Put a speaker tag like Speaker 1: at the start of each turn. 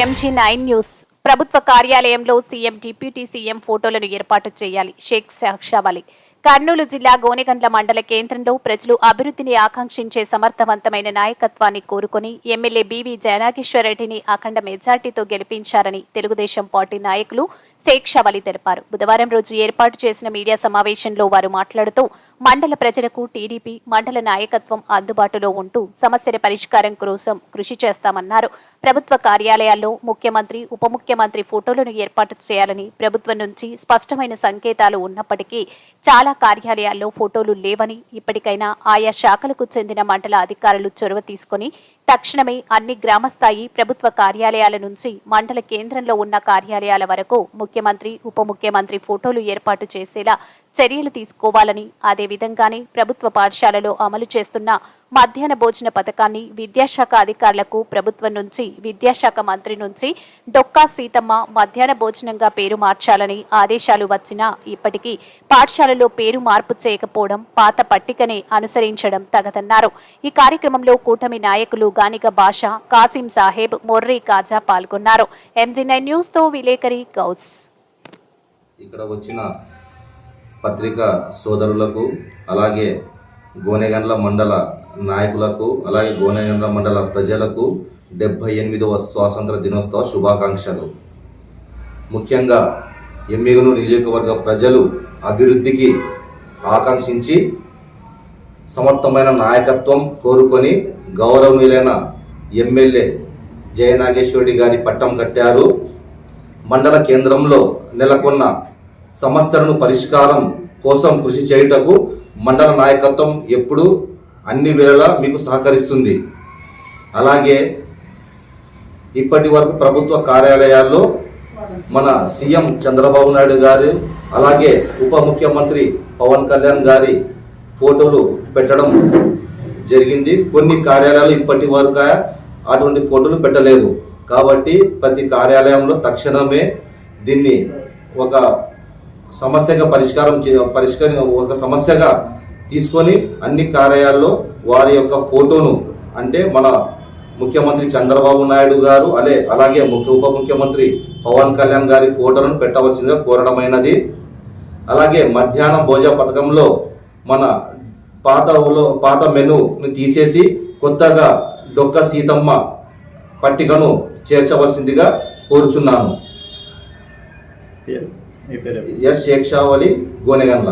Speaker 1: MG nine news. ప్రభుత్వ కార్యాలయంలో CM deputy CM ఫోటోలను ఏర్పాటు చేయాలి. షేక్ సాక్షావలి కర్నూలు జిల్లా గోనెగండ్ల మండల కేంద్రంలో ప్రజలు అభివృద్ధిని ఆకాంక్షించే సమర్థవంతమైన నాయకత్వాన్ని కోరుకుని ఎమ్మెల్యే బీవీ జయనాగేశ్వరరెడ్డిని అఖండ మెజార్టీతో గెలిపించారని తెలుగుదేశం పార్టీ నాయకులు షేక్ షవలి తెలిపారు. బుధవారం రోజు ఏర్పాటు చేసిన మీడియా సమావేశంలో వారు మాట్లాడుతూ మండల ప్రజలకు టీడీపీ మండల నాయకత్వం అందుబాటులో ఉంటూ సమస్యల పరిష్కారం కోసం కృషి చేస్తామన్నారు. ప్రభుత్వ కార్యాలయాల్లో ముఖ్యమంత్రి ఉప ముఖ్యమంత్రి ఫోటోలను ఏర్పాటు చేయాలని ప్రభుత్వం నుంచి స్పష్టమైన సంకేతాలు ఉన్నప్పటికీ చాలా కార్యాలయాల్లో ఫోటోలు లేవని ఇప్పటికైనా ఆయా శాఖలకు చెందిన మండల అధికారులు చొరవ తీసుకొని తక్షణమే అన్ని గ్రామస్థాయి ప్రభుత్వ కార్యాలయాల నుంచి మండల కేంద్రంలో ఉన్న కార్యాలయాల వరకు ముఖ్యమంత్రి ఉప ముఖ్యమంత్రి ఫోటోలు ఏర్పాటు చేసేలా చర్యలు తీసుకోవాలని అదేవిధంగానే ప్రభుత్వ పాఠశాలలో అమలు చేస్తున్న మధ్యాహ్న భోజన పథకాన్ని విద్యాశాఖ అధికారులకు ప్రభుత్వం నుంచి విద్యాశాఖ మంత్రి నుంచి డొక్కా సీతమ్మ మధ్యాహ్న భోజనంగా పేరు మార్చాలని ఆదేశాలు వచ్చినా ఇప్పటికీ పాఠశాలలో పేరు మార్పు చేయకపోవడం పాత పట్టికనే అనుసరించడం తగదన్నారు. ఈ కార్యక్రమంలో కూటమి నాయకులు గానిక భాష కాసిం సాహెబ్ మొర్రీ కాజా పాల్గొన్నారు. ఎంజీ నైన్ న్యూస్తో విలేకరి గౌస్.
Speaker 2: ఇక్కడ వచ్చిన పత్రికా సోదరులకు అలాగే గోనెగండ్ల మండల నాయకులకు అలాగే గోనెగండ్ల మండల ప్రజలకు డెబ్భై ఎనిమిదవ స్వాతంత్ర దినోత్సవ శుభాకాంక్షలు. ముఖ్యంగా ఎమ్మిగనూరు నియోజకవర్గ ప్రజలు అభివృద్ధికి ఆకాంక్షించి సమర్థమైన నాయకత్వం కోరుకొని గౌరవనీయులైన ఎమ్మెల్యే జయనాగేశ్వరుడి గారి పట్టం కట్టారు. మండల కేంద్రంలో నెలకొన్న సమస్యలను పరిష్కారం కోసం కృషి చేయుటకు మండల నాయకత్వం ఎప్పుడూ అన్ని వేళలా మీకు సహకరిస్తుంది. అలాగే ఇప్పటి వరకు ప్రభుత్వ కార్యాలయాల్లో మన సీఎం చంద్రబాబు నాయుడు గారు అలాగే ఉప ముఖ్యమంత్రి పవన్ కళ్యాణ్ గారి ఫోటోలు పెట్టడం జరిగింది. కొన్ని కార్యాలయాలు ఇప్పటి వరకు అటువంటి ఫోటోలు పెట్టలేదు. కాబట్టి ప్రతి కార్యాలయంలో తక్షణమే దీన్ని ఒక సమస్యగా పరిష్కారం పరిష్కరి ఒక సమస్యగా తీసుకొని అన్ని కార్యాలలో వారి యొక్క ఫోటోను అంటే మన ముఖ్యమంత్రి చంద్రబాబు నాయుడు గారు అలే అలాగే ముఖ్య ఉప ముఖ్యమంత్రి పవన్ కళ్యాణ్ గారి ఫోటోలను పెట్టవలసిందిగా కోరడమైనది. అలాగే మధ్యాహ్నం భోజన పథకంలో మన పాతలో పాత మెనూని తీసేసి కొత్తగా డొక్క సీతమ్మ పట్టికను చేర్చవలసిందిగా కోరుచున్నాను. ఎస్ షేక్ షావలి గోనెగన్ల